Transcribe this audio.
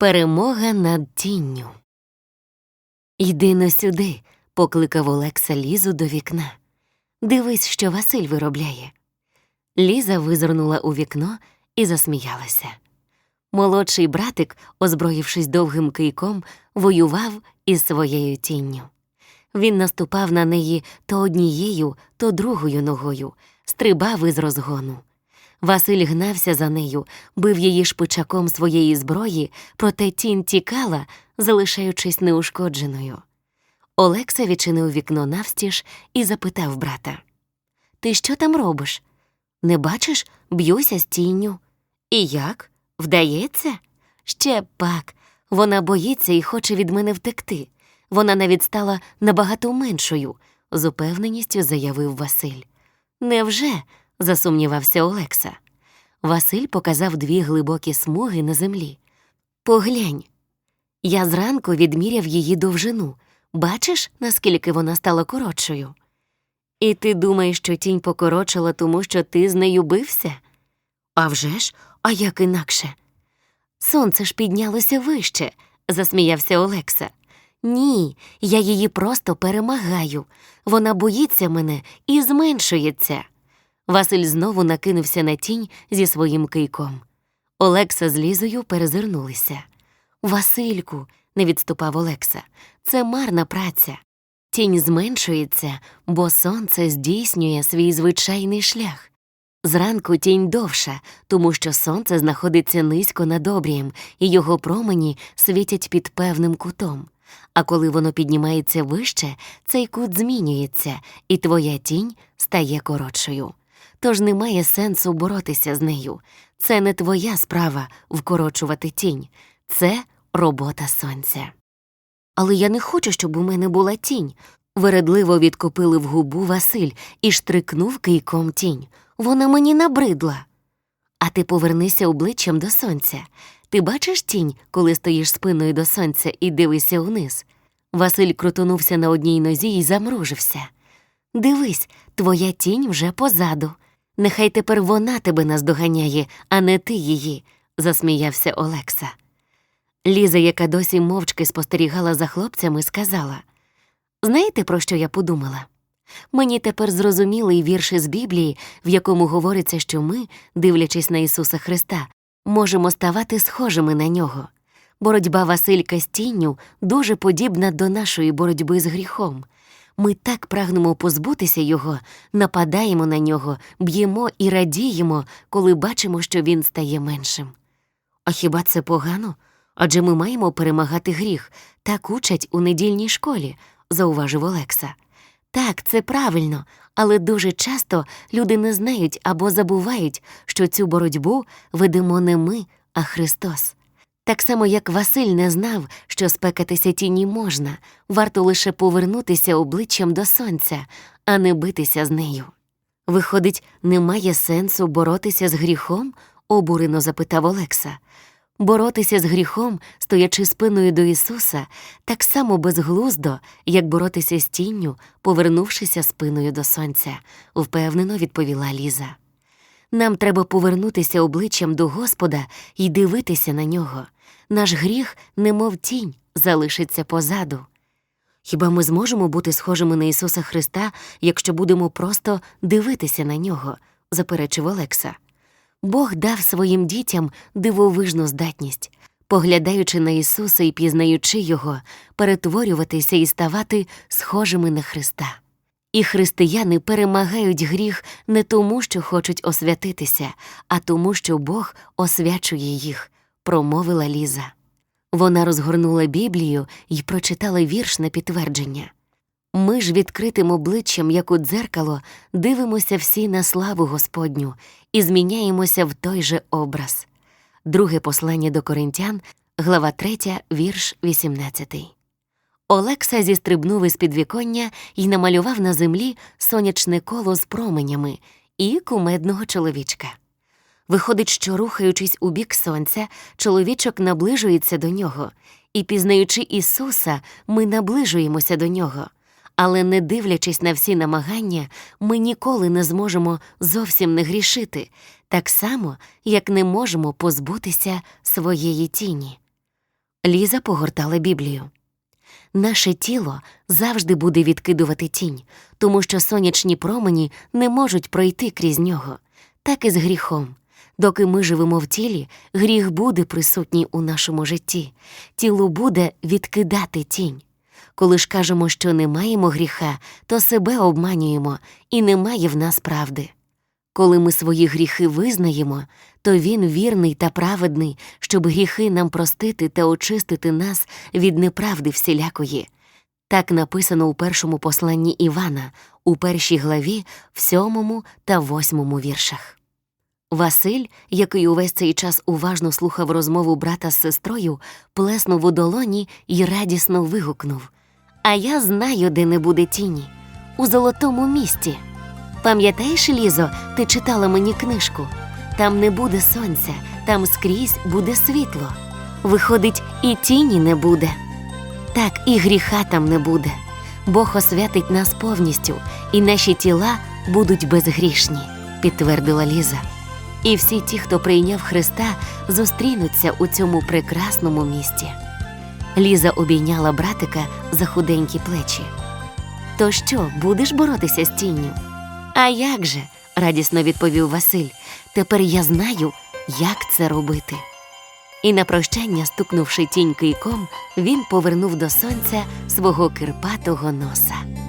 Перемога над тінню. Йди но сюди, покликав Олекса Лізу до вікна. Дивись, що Василь виробляє. Ліза визирнула у вікно і засміялася. Молодший братик, озброївшись довгим кийком, воював із своєю тінню. Він наступав на неї то однією, то другою ногою, стрибав із розгону. Василь гнався за нею, бив її шпичаком своєї зброї, проте тінь тікала, залишаючись неушкодженою. Олекса відчинив вікно навстіж і запитав брата Ти що там робиш? Не бачиш, б'юся з тінню. І як? Вдається? Ще пак. Вона боїться і хоче від мене втекти. Вона навіть стала набагато меншою, з упевненістю заявив Василь. Невже? Засумнівався Олекса. Василь показав дві глибокі смуги на землі. Поглянь. Я зранку відміряв її довжину. Бачиш, наскільки вона стала коротшою? І ти думаєш, що тінь покорочила, тому що ти з нею бився? «А вже ж, а як інакше? Сонце ж піднялося вище, засміявся Олекса. Ні, я її просто перемагаю. Вона боїться мене і зменшується. Василь знову накинувся на тінь зі своїм кийком. Олекса з Лізою перезирнулися. Васильку, не відступав Олекса, це марна праця. Тінь зменшується, бо сонце здійснює свій звичайний шлях. Зранку тінь довша, тому що сонце знаходиться низько над обрієм, і його промені світять під певним кутом. А коли воно піднімається вище, цей кут змінюється, і твоя тінь стає коротшою. Тож немає сенсу боротися з нею. Це не твоя справа вкорочувати тінь, це робота сонця. Але я не хочу, щоб у мене була тінь. Вередливо відкопилив губу Василь і штрикнув кийком тінь. Вона мені набридла. А ти повернися обличчям до сонця. Ти бачиш тінь, коли стоїш спиною до сонця і дивишся униз. Василь крутонувся на одній нозі і замружився. Дивись, твоя тінь вже позаду. Нехай тепер вона тебе наздоганяє, а не ти її, засміявся Олекса. Ліза, яка досі мовчки спостерігала за хлопцями, сказала Знаєте, про що я подумала? Мені тепер зрозумілий вірш із Біблії, в якому говориться, що ми, дивлячись на Ісуса Христа, можемо ставати схожими на нього. Боротьба Василька з тінню дуже подібна до нашої боротьби з гріхом. Ми так прагнемо позбутися його, нападаємо на нього, б'ємо і радіємо, коли бачимо, що він стає меншим. А хіба це погано? Адже ми маємо перемагати гріх, так учать у недільній школі, зауважив Олекса. Так, це правильно, але дуже часто люди не знають або забувають, що цю боротьбу ведемо не ми, а Христос. Так само, як Василь не знав, що спекатися тіні можна, варто лише повернутися обличчям до сонця, а не битися з нею. Виходить, немає сенсу боротися з гріхом? обурено запитав Олекса. Боротися з гріхом, стоячи спиною до Ісуса, так само безглуздо, як боротися з тінню, повернувшися спиною до сонця, впевнено відповіла Ліза. Нам треба повернутися обличчям до Господа і дивитися на нього. Наш гріх, немов тінь, залишиться позаду. Хіба ми зможемо бути схожими на Ісуса Христа, якщо будемо просто дивитися на нього? заперечив Олекса. Бог дав своїм дітям дивовижну здатність, поглядаючи на Ісуса і пізнаючи Його, перетворюватися і ставати схожими на Христа. І християни перемагають гріх не тому, що хочуть освятитися, а тому, що Бог освячує їх, промовила Ліза. Вона розгорнула Біблію і прочитала вірш на підтвердження. Ми ж відкритим обличчям, як у дзеркало, дивимося всі на славу Господню і зміняємося в той же образ. Друге послання до коринтян, глава 3, вірш 18. Олекса зістрибнув із підвіконня і намалював на землі сонячне коло з променями і кумедного чоловічка. Виходить, що, рухаючись у бік сонця, чоловічок наближується до нього, і, пізнаючи Ісуса, ми наближуємося до нього. Але, не дивлячись на всі намагання, ми ніколи не зможемо зовсім не грішити, так само, як не можемо позбутися своєї тіні. Ліза погортала Біблію. Наше тіло завжди буде відкидувати тінь, тому що сонячні промені не можуть пройти крізь нього, так і з гріхом. Доки ми живемо в тілі, гріх буде присутній у нашому житті, тіло буде відкидати тінь. Коли ж кажемо, що не маємо гріха, то себе обманюємо і немає в нас правди. Коли ми свої гріхи визнаємо, то він вірний та праведний, щоб гріхи нам простити та очистити нас від неправди всілякої. Так написано у першому посланні Івана, у першій главі, в сьомому та восьмому віршах. Василь, який увесь цей час уважно слухав розмову брата з сестрою, плеснув у долоні і радісно вигукнув А я знаю, де не буде тіні у золотому місті. Пам'ятаєш, Лізо, ти читала мені книжку? Там не буде сонця, там скрізь буде світло. Виходить, і тіні не буде. Так, і гріха там не буде. Бог освятить нас повністю, і наші тіла будуть безгрішні, підтвердила Ліза. І всі ті, хто прийняв Христа, зустрінуться у цьому прекрасному місті. Ліза обійняла братика за худенькі плечі. То що, будеш боротися з тінню? А як же? радісно відповів Василь. Тепер я знаю, як це робити. І на прощання, стукнувши тінь кийком, він повернув до сонця свого кирпатого носа.